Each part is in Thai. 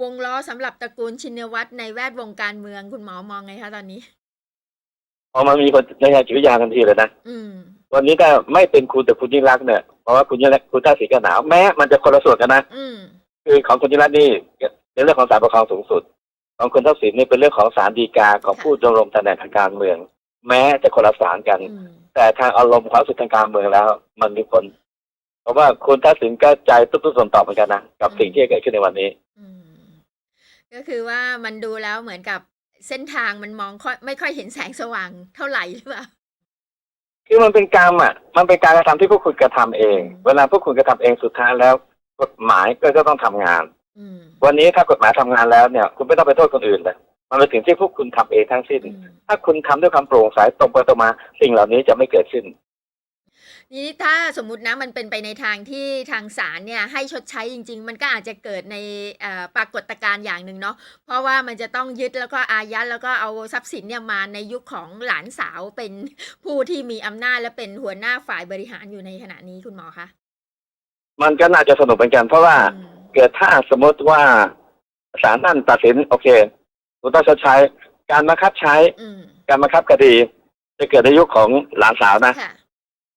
วงล้อสำหรับตระกูลชินวัตรในแวดวงการเมืองคุณหมอมองไงคะตอนนี้พอมันมีคนในทางจิตวิทยาทันทีเลยนะอืมวันนี้ถ้าไม่เป็นคุณแต่คุณยิ่งรักษณ์เนี่ยเพราะว่าคุณยิ่งรักษณ์คุณท่าสีก็หนาวแม้มันจะคนละส่วนกันนะอืมคือของคุณยิ่งรักษณ์นี่เป็นเรื่องของศาลปกครองสูงสุด ของคุณทักษิณนี่เป็นเรื่องของศาลฎีกาของค่ะผู้ดำรงตำแหน่งทางการเมือง แม้จะคนละศาลกันอืมแต่ทางอารมณ์ความรู้สึกทางการเมืองแล้ว มันมีผลเพราะว่าคุณทักษิณก็ใจตุ๊บๆส่วนต่อเหมือนกันนะกับสิ่งที่เกิดขึ้นในวันนี้อืม ก็คือว่ามันดูแล้วเหมือนกับเส้นทางมันมองค่อยไม่ค่อยเห็นแสงสว่างเท่าไหร่หรือเปล่าคือมันเป็นกรรมอะ มันเป็นการกระทำที่พวกคุณกระทำเองอืมเวลาพวกคุณกระทำเองสุดท้ายแล้ว กฎหมายก็จะต้องทำงานอืมวันนี้ถ้ากฎหมายทำงานแล้วเนี่ย คุณไม่ต้องไปโทษคนอื่นเลยมันเป็นสิ่งที่พวกคุณทำเองทั้งสิ้นอืมถ้าคุณทำด้วยความโปร่งใสตรงไปตรงมา สิ่งเหล่านี้จะไม่เกิดขึ้น นี่ถ้าสมมุตินะมันเป็นไปในทางที่ทางศาลเนี่ยให้ชดใช้จริง ๆ มันก็อาจจะเกิดในเอ่อปรากฏการณ์อย่างหนึ่งเนาะเพราะว่ามันจะต้องยึดแล้วก็อายัดแล้วก็เอาทรัพย์สินเนี่ยมาในยุคของหลานสาวเป็นผู้ที่มีอำนาจและเป็นหัวหน้าฝ่ายบริหารอยู่ในขณะนี้คุณหมอคะมันก็น่าจะสนุกเหมือนกันเพราะว่าอืมเกิดถ้าสมมติว่าศาลท่านตัดสินโอเคคุณต้องชดใช้การบังคับใช้อืมการบังคับคดี จะเกิดในยุคของหลานสาวนะค่ะ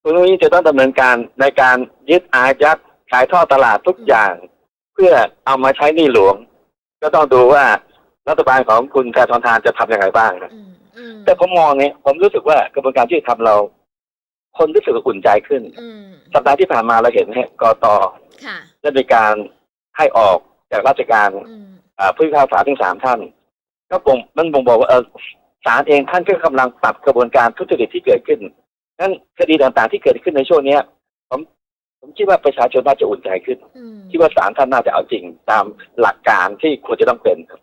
คุณนุ้ยจะต้องดำเนินการในการยึดอายัดขายท่อตลาดทุกอย่าง เพื่อเอามาใช้หนี้หลวง ก็ต้องดูว่ารัฐบาลของคุณแพทองทานจะทำยังไงบ้างนะอืมอืมแต่ผมมองเนี่ยผมรู้สึกว่ากระบวนการที่ทำเรา คนรู้สึกอุ่นใจขึ้นอืมสัปดาห์ที่ผ่านมาเราเห็นเนี่ยกตค่ะได้มีการให้ออกจากราชการอืมอ่าผู้พิพากษาถึงสามท่าน ก็บ่งมันบ่งบอกว่าเออศาลเองท่านก็กำลังปรับกระบวนการทุจริตที่เกิดขึ้น นั้นคดีต่างๆที่เกิดขึ้นในช่วงนี้ผมผมคิดว่าประชาชนน่าจะอุ่นใจขึ้น คิดว่าศาลท่านน่าจะเอาจริงตามหลักการที่ควรจะต้องเป็นครับ